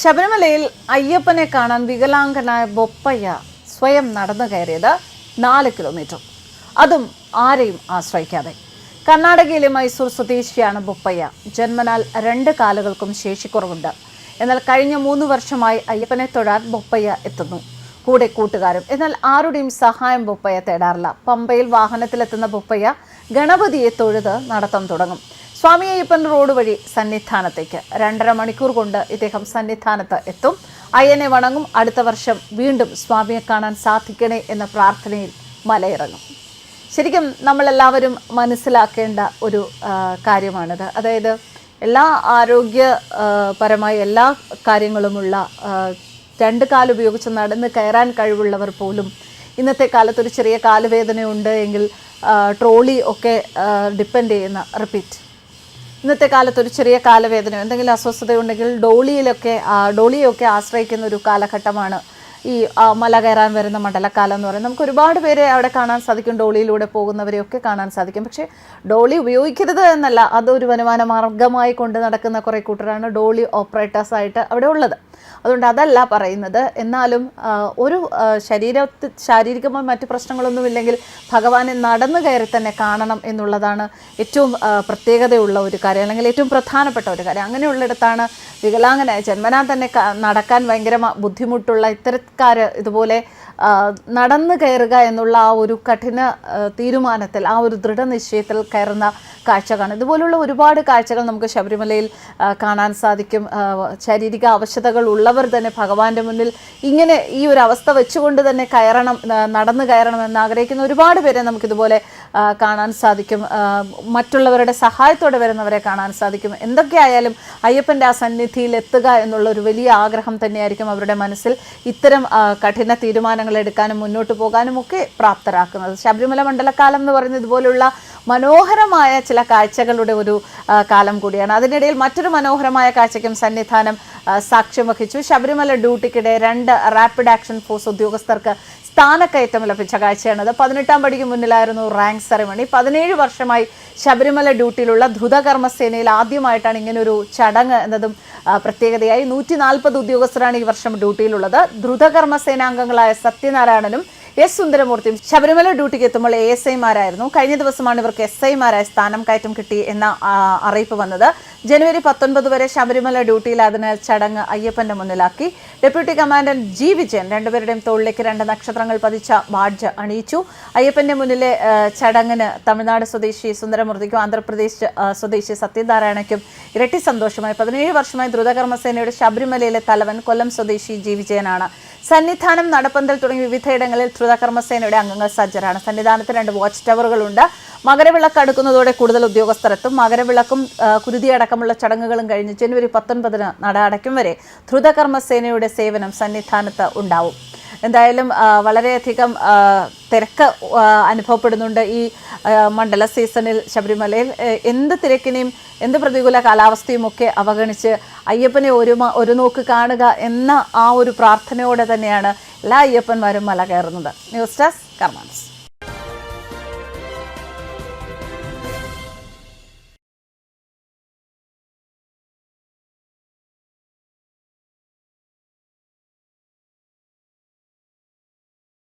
ശബരിമലയിൽ അയ്യപ്പനെ കാണാൻ വികലാംഗനായ ബൊപ്പയ്യ സ്വയം നടന്നു കയറിയത് നാല് കിലോമീറ്റർ അതും ആരെയും ആശ്രയിക്കാതെ. കർണാടകയിലെ മൈസൂർ സ്വദേശിയാണ് ബൊപ്പയ്യ. ജന്മനാൽ രണ്ട് കാലുകൾക്കും ശേഷിക്കുറവുണ്ട്. എന്നാൽ കഴിഞ്ഞ മൂന്ന് വർഷമായി അയ്യപ്പനെ തൊഴാൻ ബൊപ്പയ്യ എത്തുന്നു. കൂടെ കൂട്ടുകാരും എന്നാൽ ആരുടെയും സഹായം ബൊപ്പയ്യ തേടാറില്ല. പമ്പയിൽ വാഹനത്തിലെത്തുന്ന ബൊപ്പയ്യ ഗണപതിയെ തൊഴുത് നടത്തം തുടങ്ങും. സ്വാമി അയ്യപ്പൻ റോഡ് വഴി സന്നിധാനത്തേക്ക് രണ്ടര മണിക്കൂർ കൊണ്ട് ഇദ്ദേഹം സന്നിധാനത്ത് എത്തും. അയ്യനെ വണങ്ങും. അടുത്ത വർഷം വീണ്ടും സ്വാമിയെ കാണാൻ സാധിക്കണേ എന്ന പ്രാർത്ഥനയിൽ മലയിറങ്ങും. ശരിക്കും നമ്മളെല്ലാവരും മനസ്സിലാക്കേണ്ട ഒരു കാര്യമാണിത്. അതായത് എല്ലാ ആരോഗ്യ ആ, പരമായ എല്ലാ കാര്യങ്ങളുമുള്ള രണ്ട് കാലുപയോഗിച്ച് നടന്ന് കയറാൻ കഴിവുള്ളവർ പോലും ഇന്നത്തെ കാലത്ത് ഒരു ചെറിയ കാലുവേദനയുണ്ട് എങ്കിൽ ട്രോളി ഒക്കെ ഡിപ്പെൻഡ് ചെയ്യുന്ന റിപ്പീറ്റ്. ഇന്നത്തെ കാലത്ത് ഒരു ചെറിയ കാലവേദനയോ എന്തെങ്കിലും അസ്വസ്ഥതയുണ്ടെങ്കിൽ ഡോളിയിലൊക്കെ ഡോളിയൊക്കെ ആശ്രയിക്കുന്ന ഒരു കാലഘട്ടമാണ് ഈ മല കയറാൻ വരുന്ന മണ്ഡലക്കാലം എന്ന് പറയുന്നത് നമുക്ക് ഒരുപാട് പേരെ അവിടെ കാണാൻ സാധിക്കും. ഡോളിയിലൂടെ പോകുന്നവരെയൊക്കെ കാണാൻ സാധിക്കും. പക്ഷേ ഡോളി ഉപയോഗിക്കരുത് എന്നല്ല. അതൊരു വരുമാന മാർഗമായി കൊണ്ട് നടക്കുന്ന കുറേ കൂട്ടരാണ് ഡോളി ഓപ്പറേറ്റേഴ്സ് ആയിട്ട് അവിടെ ഉള്ളത്. അതുകൊണ്ട് അതല്ല പറയുന്നത്. എന്നാലും ഒരു ശരീര ശാരീരികമായ മറ്റു പ്രശ്നങ്ങളൊന്നുമില്ലെങ്കിൽ ഭഗവാനെ നടന്നു കയറി തന്നെ കാണണം എന്നുള്ളതാണ് ഏറ്റവും പ്രത്യേകതയുള്ള ഒരു കാര്യം. അല്ലെങ്കിൽ ഏറ്റവും പ്രധാനപ്പെട്ട ഒരു കാര്യം. അങ്ങനെയുള്ളിടത്താണ് വികലാംഗനായ ജന്മനാ തന്നെ നടക്കാൻ ഭയങ്കര ബുദ്ധിമുട്ടുള്ള ബുദ്ധിമുട്ടുള്ള ഇത്തരക്കാർ ഇതുപോലെ നടന്നു കയറുക എന്നുള്ള ആ ഒരു കഠിന തീരുമാനത്തിൽ ആ ഒരു ദൃഢനിശ്ചയത്തിൽ കയറുന്ന കാഴ്ച കാണും ഇതുപോലുള്ള ഒരുപാട് കാഴ്ചകൾ നമുക്ക് ശബരിമലയിൽ കാണാൻ സാധിക്കും. ശാരീരിക അവശതകൾ ഉള്ളവർ തന്നെ ഭഗവാന്റെ മുന്നിൽ ഇങ്ങനെ ഈ ഒരു അവസ്ഥ വെച്ചുകൊണ്ട് തന്നെ കയറണം നടന്നു കയറണം എന്ന് ആഗ്രഹിക്കുന്ന ഒരുപാട് പേരെ നമുക്കിതുപോലെ കാണാൻ സാധിക്കും. മറ്റുള്ളവരുടെ സഹായത്തോടെ വരുന്നവരെ കാണാൻ സാധിക്കും. എന്തൊക്കെയായാലും അയ്യപ്പന്റെ ആ സന്നിധിയിൽ എത്തുക എന്നുള്ള ഒരു വലിയ ആഗ്രഹം തന്നെയായിരിക്കും അവരുടെ മനസ്സിൽ. ഇത്തരം ആ, കഠിന തീരുമാനങ്ങൾ എടുക്കാനും മുന്നോട്ട് പോകാനും ഒക്കെ പ്രാപ്തരാക്കുന്നത്. ശബരിമല മണ്ഡലക്കാലം എന്ന് പറയുന്നത് ഇതുപോലുള്ള മനോഹരമായ ചില കാഴ്ചകളുടെ ഒരു കാലം കൂടിയാണ്. അതിനിടയിൽ മറ്റൊരു മനോഹരമായ കാഴ്ചയ്ക്കും സന്നിധാനം സാക്ഷ്യം വഹിച്ചു. ശബരിമല ഡ്യൂട്ടിക്കിടെ രണ്ട് റാപ്പിഡ് ആക്ഷൻ ഫോഴ്സ് ഉദ്യോഗസ്ഥർക്ക് സ്ഥാനക്കയറ്റം ലഭിച്ച കാഴ്ചയാണത് പതിനെട്ടാം പടിക്ക് മുന്നിലായിരുന്നു റാങ്ക് സെറിമണി. പതിനേഴ് വർഷമായി ശബരിമല ഡ്യൂട്ടിയിലുള്ള ധ്രുതകർമ്മസേനയിൽ ആദ്യമായിട്ടാണ് ഇങ്ങനൊരു ചടങ്ങ് എന്നതും പ്രത്യേകതയായി. നൂറ്റി നാൽപ്പത് ഉദ്യോഗസ്ഥരാണ് ഈ വർഷം ഡ്യൂട്ടിയിലുള്ളത്. ധ്രുതകർമ്മസേനാംഗങ്ങളായ സത്യനാരായണനും എസ് സുന്ദരമൂർത്തിയും ശബരിമല ഡ്യൂട്ടിക്ക് എത്തുമ്പോൾ എ എസ് ഐമാരായിരുന്നു. കഴിഞ്ഞ ദിവസമാണ് ഇവർക്ക് എസ് ഐമാരായ സ്ഥാനം കയറ്റം കിട്ടി എന്ന അറിയിപ്പ് വന്നത്. ജനുവരി പത്തൊൻപത് വരെ ശബരിമല ഡ്യൂട്ടിയിൽ അതിനാൽ ചടങ്ങ് അയ്യപ്പന്റെ മുന്നിലാക്കി. ഡെപ്യൂട്ടി കമാൻഡന്റ് ജി വിജയൻ രണ്ടുപേരുടെയും തോളിലേക്ക് രണ്ട് നക്ഷത്രങ്ങൾ പതിച്ച ബാഡ്ജ് അണിയിച്ചു. അയ്യപ്പന്റെ മുന്നിലെ ചടങ്ങിന് തമിഴ്നാട് സ്വദേശി സുന്ദരമൂർത്തിക്കും ആന്ധ്രാപ്രദേശ് സ്വദേശി സത്യനാരായണയ്ക്കും ഇരട്ടി സന്തോഷമായി. പതിനേഴ് വർഷമായി ദ്രുതകർമ്മസേനയുടെ ശബരിമലയിലെ തലവൻ കൊല്ലം സ്വദേശി ജി വിജയനാണ്. സന്നിധാനം നടപ്പന്തൽ തുടങ്ങി വിവിധയിടങ്ങളിൽ ദ്രുതകർമ്മസേനയുടെ അംഗങ്ങൾ സജ്ജരാണ്. സന്നിധാനത്ത് രണ്ട് വാച്ച് ടവറുകളുണ്ട്. മകരവിളക്ക് അടുക്കുന്നതോടെ കൂടുതൽ ഉദ്യോഗസ്ഥർ എത്തും. മകരവിളക്കും കുരുതിയടക്കമുള്ള ചടങ്ങുകളും കഴിഞ്ഞ് ജനുവരി പത്തൊൻപതിന് നട അടയ്ക്കും വരെ ദ്രുതകർമ്മസേനയുടെ സേവനം സന്നിധാനത്ത് ഉണ്ടാവും. എന്തായാലും വളരെയധികം തിരക്ക് അനുഭവപ്പെടുന്നുണ്ട് ഈ മണ്ഡല സീസണിൽ ശബരിമലയിൽ. എന്ത് തിരക്കിനെയും എന്ത് പ്രതികൂല കാലാവസ്ഥയും ഒക്കെ അവഗണിച്ച് അയ്യപ്പനെ ഒരു ഒരു നോക്ക് കാണുക എന്ന ആ ഒരു പ്രാർത്ഥനയോടെ തന്നെയാണ് എല്ലാ അയ്യപ്പന്മാരും മല കയറുന്നത്. News desk കർമാൻസ്